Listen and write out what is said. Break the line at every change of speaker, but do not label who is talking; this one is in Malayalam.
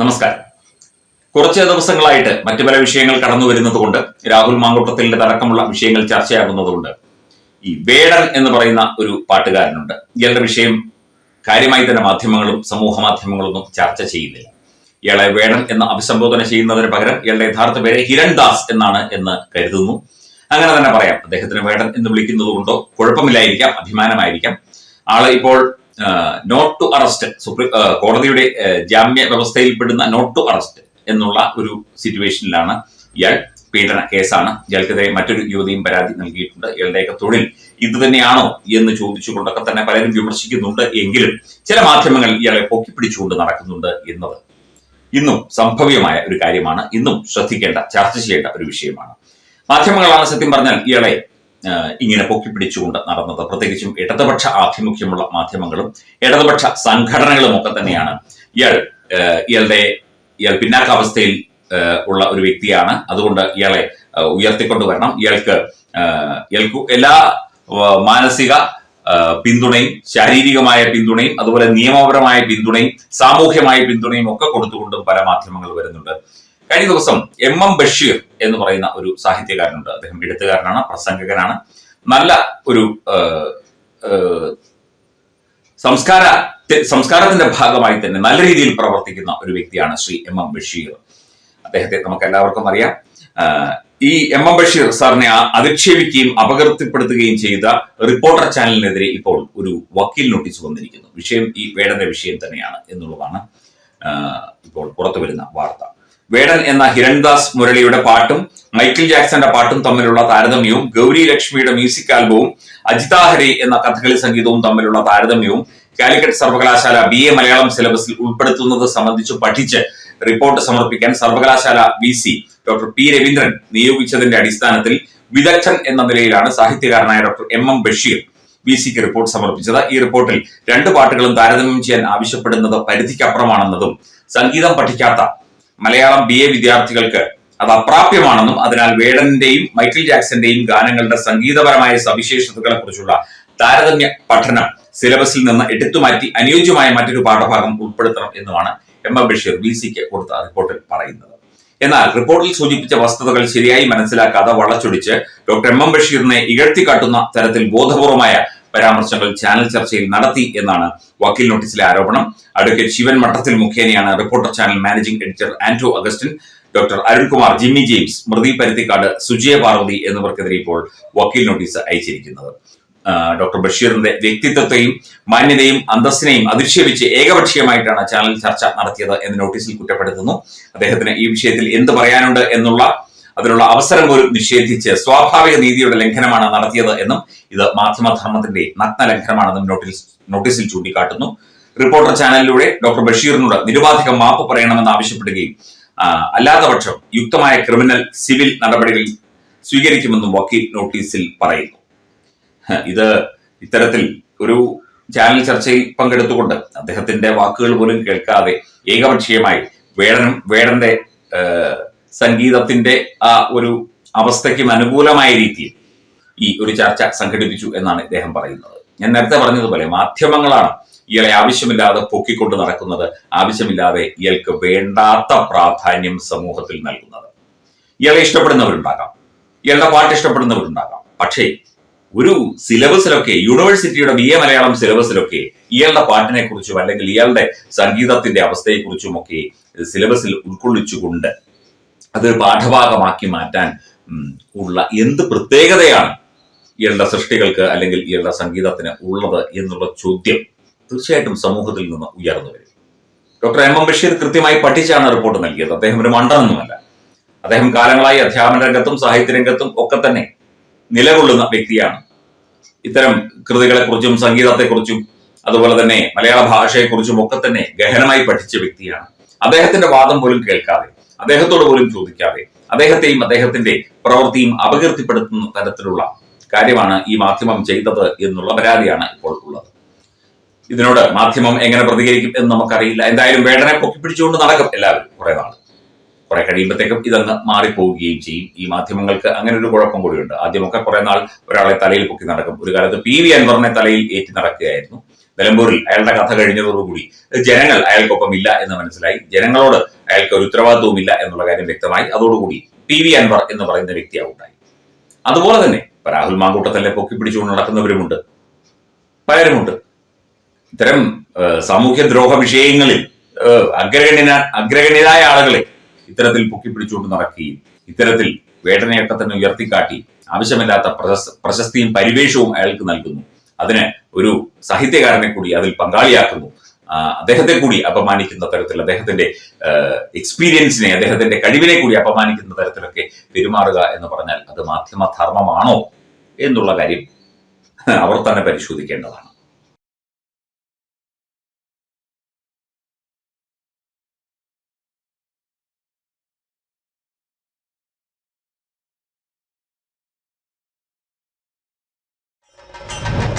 നമസ്കാരം. കുറച്ച് ദിവസങ്ങളായിട്ട് മറ്റു പല വിഷയങ്ങൾ കടന്നു വരുന്നത് കൊണ്ട് രാഹുൽ മാങ്കുട്ടത്തിന്റെ തടക്കമുള്ള വിഷയങ്ങൾ ചർച്ചയാകുന്നതുകൊണ്ട് ഈ വേടൻ എന്ന് പറയുന്ന ഒരു പാട്ടുകാരനുണ്ട്. ഇയാളുടെ വിഷയം കാര്യമായി തന്നെ മാധ്യമങ്ങളും സമൂഹ മാധ്യമങ്ങളൊന്നും ചർച്ച ചെയ്യുന്നില്ല. ഇയാളെ വേടൻ എന്ന് അഭിസംബോധന ചെയ്യുന്നതിന് പകരം ഇയാളുടെ യഥാർത്ഥ പേര് ഹിരൺദാസ് എന്നാണ് എന്ന് കരുതുന്നു. അങ്ങനെ തന്നെ പറയാം. അദ്ദേഹത്തിന് വേടൻ എന്ന് വിളിക്കുന്നത് കൊണ്ടോ കുഴപ്പമില്ലായിരിക്കാം അഭിമാനമായിരിക്കാം. ആൾ ഇപ്പോൾ നോട്ട് ടു അറസ്റ്റ് സുപ്രീം കോടതിയുടെ ജാമ്യ വ്യവസ്ഥയിൽപ്പെടുന്ന നോട്ട് ടു അറസ്റ്റ് എന്നുള്ള ഒരു സിറ്റുവേഷനിലാണ് ഇയാൾ പീഡന കേസാണ്. ഇയാൾക്കെതിരെ മറ്റൊരു യുവതിയും പരാതി നൽകിയിട്ടുണ്ട്. ഇയാളുടെയൊക്കെ തൊഴിൽ ഇത് തന്നെയാണോ എന്ന് ചോദിച്ചുകൊണ്ടൊക്കെ തന്നെ പലരും വിമർശിക്കുന്നുണ്ട് എങ്കിലും ചില മാധ്യമങ്ങൾ ഇയാളെ പൊക്കിപ്പിടിച്ചുകൊണ്ട് നടക്കുന്നുണ്ട് എന്നത്. ഇന്നും സംഭവ്യമായ ഒരു കാര്യമാണ്. ഇന്നും ശ്രദ്ധിക്കേണ്ട ചർച്ച ചെയ്യേണ്ട ഒരു വിഷയമാണ്. മാധ്യമങ്ങളാണ് സത്യം പറഞ്ഞാൽ ഇയാളെ ഇങ്ങനെ പൊക്കിപ്പിടിച്ചുകൊണ്ട് നടന്നത്. പ്രത്യേകിച്ചും ഇടതുപക്ഷ ആഭിമുഖ്യമുള്ള മാധ്യമങ്ങളും ഇടതുപക്ഷ സംഘടനകളും ഒക്കെ തന്നെയാണ്. ഇയാൾ ഇയാളുടെ ഇയാൾ പിന്നാക്കാവസ്ഥയിൽ ഉള്ള ഒരു വ്യക്തിയാണ്. അതുകൊണ്ട് ഇയാളെ ഉയർത്തിക്കൊണ്ടുവരണം ഇയാൾക്ക് ഇയാൾക്ക് എല്ലാ മാനസിക പിന്തുണയും ശാരീരികമായ പിന്തുണയും അതുപോലെ നിയമപരമായ പിന്തുണയും സാമൂഹ്യമായ പിന്തുണയും ഒക്കെ കൊടുത്തുകൊണ്ടും പല മാധ്യമങ്ങൾ വരുന്നുണ്ട്. കഴിഞ്ഞ ദിവസം എം എം ബഷീർ എന്ന് പറയുന്ന ഒരു സാഹിത്യകാരനുണ്ട്. അദ്ദേഹം എഴുത്തുകാരനാണ് പ്രസംഗകനാണ്. നല്ല ഒരു സംസ്കാര സംസ്കാരത്തിന്റെ ഭാഗമായി തന്നെ നല്ല രീതിയിൽ പ്രവർത്തിക്കുന്ന ഒരു വ്യക്തിയാണ് ശ്രീ എം എം ബഷീർ. അദ്ദേഹത്തെ നമുക്ക് എല്ലാവർക്കും അറിയാം ഈ എം എം ബഷീർ സാറിനെ അധിക്ഷേപിക്കുകയും അപകീർത്തിപ്പെടുത്തുകയും ചെയ്ത റിപ്പോർട്ടർ ചാനലിനെതിരെ ഇപ്പോൾ ഒരു വക്കീൽ നോട്ടീസ് വന്നിരിക്കുന്നു. വിഷയം ഈ വേടന്റെ വിഷയം തന്നെയാണ് എന്നുള്ളതാണ് ഇപ്പോൾ പുറത്തു വരുന്ന വാർത്ത. വേടൻ എന്ന ഹിരൺദാസ് മുരളിയുടെ പാട്ടും മൈക്കിൾ ജാക്സന്റെ പാട്ടും തമ്മിലുള്ള താരതമ്യവും ഗൗരി ലക്ഷ്മിയുടെ മ്യൂസിക് ആൽബവും അജിതാ ഹരി എന്ന കഥകളി സംഗീതവും തമ്മിലുള്ള താരതമ്യവും കാലിക്കറ്റ് സർവകലാശാല ബി എ മലയാളം സിലബസിൽ ഉൾപ്പെടുത്തുന്നത് സംബന്ധിച്ച് പഠിച്ച് റിപ്പോർട്ട് സമർപ്പിക്കാൻ സർവകലാശാല V C doctor P Raveendran നിയോഗിച്ചതിന്റെ അടിസ്ഥാനത്തിൽ വിദഗ്ധൻ എന്ന നിലയിലാണ് സാഹിത്യകാരനായ ഡോക്ടർ എം എം ബഷീർ ബി സിക്ക് റിപ്പോർട്ട് സമർപ്പിച്ചത്. ഈ റിപ്പോർട്ടിൽ രണ്ട് പാട്ടുകളും താരതമ്യം ചെയ്യാൻ ആവശ്യപ്പെടുന്നത് പരിധിക്കപ്പുറമാണെന്നതും സംഗീതം പഠിക്കാത്ത മലയാളം ബി എ വിദ്യാർത്ഥികൾക്ക് അത് അപ്രാപ്യമാണെന്നും അതിനാൽ വേടന്റെയും മൈക്കിൾ ജാക്സന്റെയും ഗാനങ്ങളുടെ സംഗീതപരമായ സവിശേഷതകളെ കുറിച്ചുള്ള താരതമ്യ പഠനം സിലബസിൽ നിന്ന് എടുത്തുമാറ്റി അനുയോജ്യമായ മറ്റൊരു പാഠഭാഗം ഉൾപ്പെടുത്തണം എന്നുമാണ് എം എം ബഷീർ ബി സിക്ക് കൊടുത്ത റിപ്പോർട്ടിൽ പറയുന്നത്. എന്നാൽ റിപ്പോർട്ടിൽ സൂചിപ്പിച്ച വസ്തുതകൾ ശരിയായി മനസ്സിലാക്കാതെ വളച്ചൊടിച്ച് ഡോക്ടർ എം എം ബഷീറിനെ ഇകഴ്ത്തിക്കാട്ടുന്ന തരത്തിൽ ബോധപൂർവമായ പരാമർശങ്ങൾ ചാനൽ ചർച്ചയിൽ നടത്തി എന്നാണ് വക്കീൽ നോട്ടീസിലെ ആരോപണം. അഡ്വക്കേറ്റ് ശിവൻ മട്ടത്തിൽ മുഖേനയാണ് reporter channel managing editor Anto Augustine doctor Arunkumar Jimmy James Mruthi Paruthikkad Sujaya Parvathi എന്നിവർക്കെതിരെ ഇപ്പോൾ വക്കീൽ നോട്ടീസ് അയച്ചിരിക്കുന്നത്. ഡോക്ടർ ബഷീറിന്റെ വ്യക്തിത്വത്തെയും മാന്യതയും അന്തസ്സിനെയും അധിക്ഷേപിച്ച് ഏകപക്ഷീയമായിട്ടാണ് ചാനൽ ചർച്ച നടത്തിയത് എന്ന് നോട്ടീസിൽ കുറ്റപ്പെടുത്തുന്നു. അദ്ദേഹത്തിന് ഈ വിഷയത്തിൽ എന്ത് പറയാനുണ്ട് എന്നുള്ള അതിനുള്ള അവസരം പോലും നിഷേധിച്ച് സ്വാഭാവിക നീതിയുടെ ലംഘനമാണ് നടത്തിയത് എന്നും ഇത് മാധ്യമധർമ്മത്തിന്റെ നഗ്ന ലംഘനമാണെന്നും നോട്ടീസ് നോട്ടീസിൽ ചൂണ്ടിക്കാട്ടുന്നു. റിപ്പോർട്ടർ ചാനലിലൂടെ ഡോക്ടർ ബഷീറിനോട് നിരുപാധികം മാപ്പ് പറയണമെന്ന് ആവശ്യപ്പെടുകയും അല്ലാത്തപക്ഷം അല്ലാത്ത പക്ഷം യുക്തമായ ക്രിമിനൽ സിവിൽ നടപടികൾ സ്വീകരിക്കുമെന്നും വക്കീൽ നോട്ടീസിൽ പറയുന്നു. ഇത് ഇത്തരത്തിൽ ഒരു ചാനൽ ചർച്ചയിൽ പങ്കെടുത്തുകൊണ്ട് അദ്ദേഹത്തിന്റെ വാക്കുകൾ പോലും കേൾക്കാതെ ഏകപക്ഷീയമായി വേടനും വേടന്റെ സംഗീതത്തിന്റെ ആ ഒരു അവസ്ഥയ്ക്കും അനുകൂലമായ രീതിയിൽ ഈ ഒരു ചർച്ച സംഘടിപ്പിച്ചു എന്നാണ് ഇദ്ദേഹം പറയുന്നത്. ഞാൻ നേരത്തെ പറഞ്ഞതുപോലെ മാധ്യമങ്ങളാണ് ഇയാളെ ആവശ്യമില്ലാതെ പൊക്കിക്കൊണ്ട് നടക്കുന്നത് ആവശ്യമില്ലാതെ ഇയാൾക്ക് വേണ്ടാത്ത പ്രാധാന്യം സമൂഹത്തിൽ നൽകുന്നത്. ഇയാളെ ഇഷ്ടപ്പെടുന്നവരുണ്ടാകാം. ഇയാളുടെ പാട്ട് ഇഷ്ടപ്പെടുന്നവരുണ്ടാകാം. പക്ഷേ ഒരു സിലബസിലൊക്കെ യൂണിവേഴ്സിറ്റിയുടെ ബി എ മലയാളം സിലബസിലൊക്കെ ഇയാളുടെ പാട്ടിനെ കുറിച്ചും അല്ലെങ്കിൽ ഇയാളുടെ സംഗീതത്തിന്റെ അവസ്ഥയെക്കുറിച്ചും ഒക്കെ സിലബസിൽ ഉൾക്കൊള്ളിച്ചുകൊണ്ട് അതൊരു പാഠഭാഗമാക്കി മാറ്റാൻ ഉള്ള എന്ത് പ്രത്യേകതയാണ് ഇയാളുടെ സൃഷ്ടികൾക്ക് അല്ലെങ്കിൽ ഇയാളുടെ സംഗീതത്തിന് ഉള്ളത് എന്നുള്ള ചോദ്യം തീർച്ചയായിട്ടും സമൂഹത്തിൽ നിന്ന് ഉയർന്നു വരും. ഡോക്ടർ എം എം ബഷീർ കൃത്യമായി പഠിച്ചാണ് റിപ്പോർട്ട് നൽകിയത്. അദ്ദേഹം ഒരു മണ്ടനൊന്നുമല്ല. അദ്ദേഹം കാലങ്ങളായി അധ്യാപന രംഗത്തും സാഹിത്യ രംഗത്തും ഒക്കെ തന്നെ നിലകൊള്ളുന്ന വ്യക്തിയാണ്. ഇത്തരം കൃതികളെക്കുറിച്ചും സംഗീതത്തെക്കുറിച്ചും അതുപോലെ തന്നെ മലയാള ഭാഷയെക്കുറിച്ചും ഒക്കെ തന്നെ ഗഹനമായി പഠിച്ച വ്യക്തിയാണ്. അദ്ദേഹത്തിന്റെ വാദം പോലും കേൾക്കാതെ അദ്ദേഹത്തോട് പോലും ചോദിക്കാതെ അദ്ദേഹത്തെയും അദ്ദേഹത്തിന്റെ പ്രവൃത്തിയും അപകീർത്തിപ്പെടുത്തുന്ന തരത്തിലുള്ള കാര്യമാണ് ഈ മാധ്യമം ചെയ്തത് എന്നുള്ള പരാതിയാണ് ഇപ്പോൾ ഉള്ളത്. ഇതിനോട് മാധ്യമം എങ്ങനെ പ്രതികരിക്കും എന്ന് നമുക്കറിയില്ല. എന്തായാലും വേടനെ പൊക്കിപ്പിടിച്ചുകൊണ്ട് നടക്കും എല്ലാവരും കുറെ നാൾ. കുറെ കഴിയുമ്പോഴത്തേക്കും ഇതങ്ങ് മാറിപ്പോവുകയും ചെയ്യും. ഈ മാധ്യമങ്ങൾക്ക് അങ്ങനെ ഒരു കുഴപ്പം കൂടിയുണ്ട്. ആദ്യമൊക്കെ കുറെ നാൾ ഒരാളെ തലയിൽ പൊക്കി നടക്കും. ഒരു കാലത്ത് പി വി അൻവറിനെ തലയിൽ ഏറ്റി നടക്കുകയായിരുന്നു. നിലമ്പൂരിൽ അയാളുടെ കഥ കഴിഞ്ഞതോടുകൂടി. ജനങ്ങൾ അയാൾക്കൊപ്പം ഇല്ല എന്ന് മനസ്സിലായി. ജനങ്ങളോട് അയാൾക്ക് ഒരു ഇല്ല എന്നുള്ള കാര്യം വ്യക്തമായി. അതോടുകൂടി പി വി അൻവർ എന്ന് പറയുന്ന വ്യക്തിയാവുണ്ടായി അതുപോലെ തന്നെ രാഹുൽ മാങ്കൂട്ടത്തല്ലെ പൊക്കി പിടിച്ചുകൊണ്ട് നടക്കുന്നവരുമുണ്ട്. പലരുമുണ്ട്. ഇത്തരം സാമൂഹ്യ ദ്രോഹ വിഷയങ്ങളിൽ അഗ്രഗണ്യ അഗ്രഗണ്യരായ ആളുകളെ ഇത്തരത്തിൽ പൊക്കി പിടിച്ചുകൊണ്ട് നടക്കുകയും ഇത്തരത്തിൽ വേട്ടനയട്ടത്തിന് ഉയർത്തിക്കാട്ടി ആവശ്യമില്ലാത്ത പ്രശസ് പ്രശസ്തിയും പരിവേഷവും അയാൾക്ക് നൽകുന്നു. അതിന് ഒരു സാഹിത്യകാരനെ കൂടി അതിൽ പങ്കാളിയാക്കുന്നു. അദ്ദേഹത്തെ കൂടി അപമാനിക്കുന്ന തരത്തിൽ അദ്ദേഹത്തിന്റെ എക്സ്പീരിയൻസിനെ അദ്ദേഹത്തിന്റെ കഴിവിനെ കൂടി അപമാനിക്കുന്ന തരത്തിലൊക്കെ പെരുമാറുക എന്ന് പറഞ്ഞാൽ അത് മാധ്യമധർമ്മമാണോ എന്നുള്ള കാര്യം അവർ തന്നെ പരിശോധിക്കേണ്ടതാണ്.